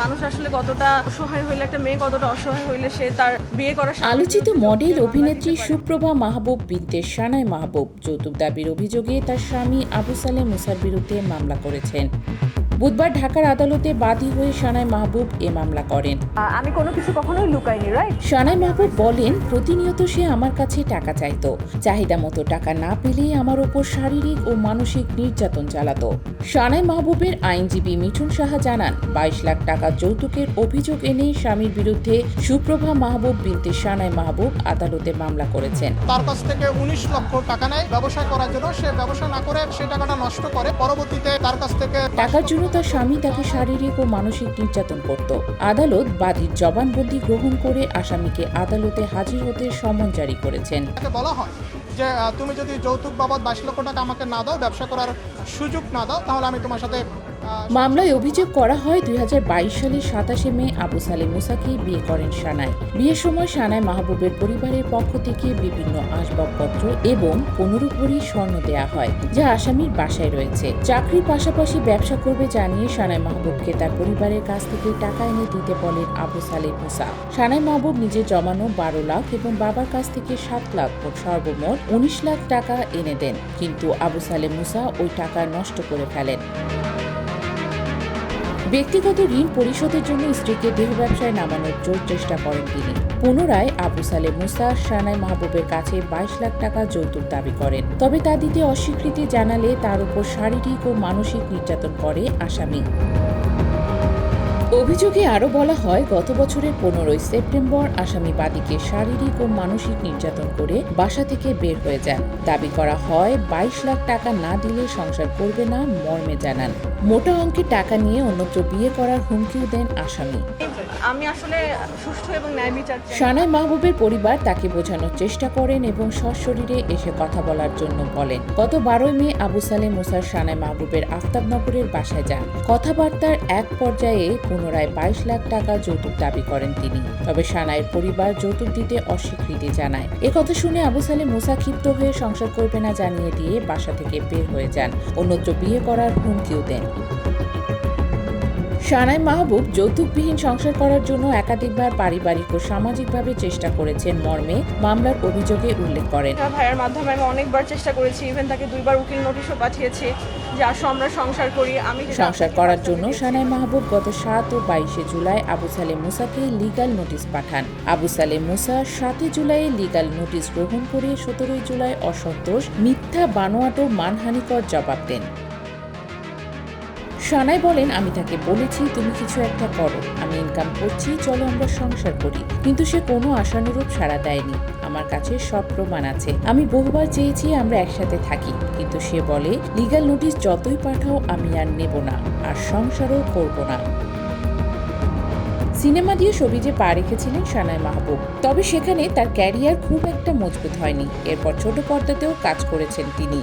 মানুষ আসলে কতটা অসহায় হইলে একটা মেয়ে কতটা অসহায় হইলে সে তার বিয়ে করার আলোচিত মডেল অভিনেত্রী সুপ্রভা মাহবুব বিনতে সানায় মাহবুব। যৌতুক দাবির অভিযোগে তার স্বামী আবু সালে মুসার বিরুদ্ধে মামলা করেছেন। বুধবার ঢাকার আদালতে বাদী হয়ে সানাই মাহবুব এ মামলা করেন। আমি কোনো কিছু কখনোই লুকাইনি রাইট সানাই মাহবুব বলেন প্রতিনিয়ত সে আমার কাছে টাকা চাইতো। চাহিদা মতো টাকা না পেলে আমার ওপর শারীরিক ও মানসিক নির্যাতন চালাতো। সানাই মাহবুবের আইনজীবী মিঠুন সাহা জানান বাইশ লাখ টাকা যৌতুকের অভিযোগ এনে স্বামীর বিরুদ্ধে সুপ্রভা মাহবুব বিনতে সানাই মাহবুব আদালতে মামলা করেছেন। তার কাছ থেকে উনিশ লক্ষ টাকা নেয়। ব্যবসা করার জন্য সে ব্যবসা না করে সে টাকাটা নষ্ট করে। পরবর্তীতে তার কাছ থেকে টাকার জন্য তার স্বামী তাকে শারীরিক ও মানসিক নির্যাতন করত। আদালত বাদীর জবানবন্দি গ্রহণ করে আসামিকে আদালতে হাজির হতে সমন জারি করেছেন। বলা হয় যে তুমি যদি যৌতুক বাবদ বাইশ লক্ষ টাকা আমাকে না দাও, ব্যবসা করার সুযোগ না দাও, তাহলে আমি তোমার সাথে মামলায় অভিযোগ করা হয় দুই হাজার বাইশ সালের সাতাশে মে আবু সালে মুসাকে বিয়ে করেন সানায় বিয়ের সময় সানাই মাহবুবের পরিবারের পক্ষ থেকে বিভিন্ন আসবাবপত্র এবং পনেরো ভরি স্বর্ণ দেয়া হয়, যা আসামির বাসায় রয়েছে। চাকরির পাশাপাশি ব্যবসা করবে জানিয়ে সানাই মাহবুবকে তার পরিবারের কাছ থেকে টাকা এনে দিতে বলেন আবু সালে মুসা। সানাই মাহবুব নিজে জমানো বারো লাখ এবং বাবার কাছ থেকে সাত লাখ সর্বমোট উনিশ লাখ টাকা এনে দেন, কিন্তু আবু সালে মুসা ওই টাকা নষ্ট করে ফেলেন। ব্যক্তিগত ঋণ পরিশোধের জন্য স্ত্রীকে দেহ ব্যবসায় নামানোর জোর চেষ্টা করেন তিনি। পুনরায় আবু সালে মুসা সানাই মাহবুবের কাছে বাইশ লাখ টাকা যৌতুক দাবি করেন। তবে তা দিতে অস্বীকৃতি জানালে তার উপর শারীরিক ও মানসিক নির্যাতন করে আসামি। অভিযোগে আরও বলা হয়, গত বছরের পনেরোই সেপ্টেম্বর আসামি বাদীকে শারীরিক ও মানসিক নির্যাতন করে বাসা থেকে বের হয়ে যান। দাবি করা হয়, বাইশ লাখ টাকা না দিলে সংসার করবে না, মর্মে জানান। মোটা অঙ্কের টাকা নিয়ে অন্যত্র বিয়ে করার হুমকিও দেন আসামি। আমি আসলে এবং ন্যায় বিচার সানাই মাহবুবের পরিবার তাকে বোঝানোর চেষ্টা করেন এবং সশরীরে এসে কথা বলার জন্য বলেন। গত বারোই মে আবু সালে মুসার সানাই মাহবুবের আফতাবনগরের বাসায় যান। কথাবার্তার এক পর্যায়ে পুনরায় বাইশ লাখ টাকা যৌতুক দাবি করেন তিনি। তবে সানাইয়ের পরিবার যৌতুক দিতে অস্বীকৃতি জানায়। একথা শুনে আবু সালে মুসা ক্ষিপ্ত হয়ে সংসার করবে না জানিয়ে দিয়ে বাসা থেকে বের হয়ে যান। অন্যত্র বিয়ে করার হুমকিও দেন। সানাই মাহবুব যৌতুকবিহীন সংসার করার জন্য একাধিকবার পারিবারিক ও সামাজিকভাবে চেষ্টা করেছেন মর্মে মামলার অভিযোগে উল্লেখ করেন। ভাইয়ের মাধ্যমে আমি অনেকবার চেষ্টা করেছি ইভেন তাকে দুইবার উকিল নোটিশও পাঠিয়েছি যে আসো আমরা সংসার করি আমি সংসার করার জন্য সানাই মাহবুব গত সাত ও বাইশে জুলাই আবু সালে মুসাকে লিগাল নোটিশ পাঠান। আবু সালে মুসা সাতই জুলাই লিগাল নোটিশ গ্রহণ করে সতেরোই জুলাই অসন্তোষ মিথ্যা বানোয়াট ও মানহানিকর জবাব দেন। সানাই বলেন, আমি তাকে বলেছি, তুমি কিছু একটা করো, আমি ইনকাম করছি, চলো আমরা সংসার করি। কিন্তু সে কোনো আশানুরূপ সাড়া দেয়নি। আমার কাছে সব প্রমাণ আছে। আমি বহুবার চেয়েছি আমরা একসাথে থাকি, কিন্তু সে বলে লিগাল নোটিশ যতই পাঠাও, আমি আর নেব না, আর সংসারও করব না। সিনেমা দিয়ে সবিজে পা রেখেছিলেন সানাই মাহবুব, তবে সেখানে তার ক্যারিয়ার খুব একটা মজবুত হয়নি। এরপর ছোট পর্দাতেও কাজ করেছেন তিনি।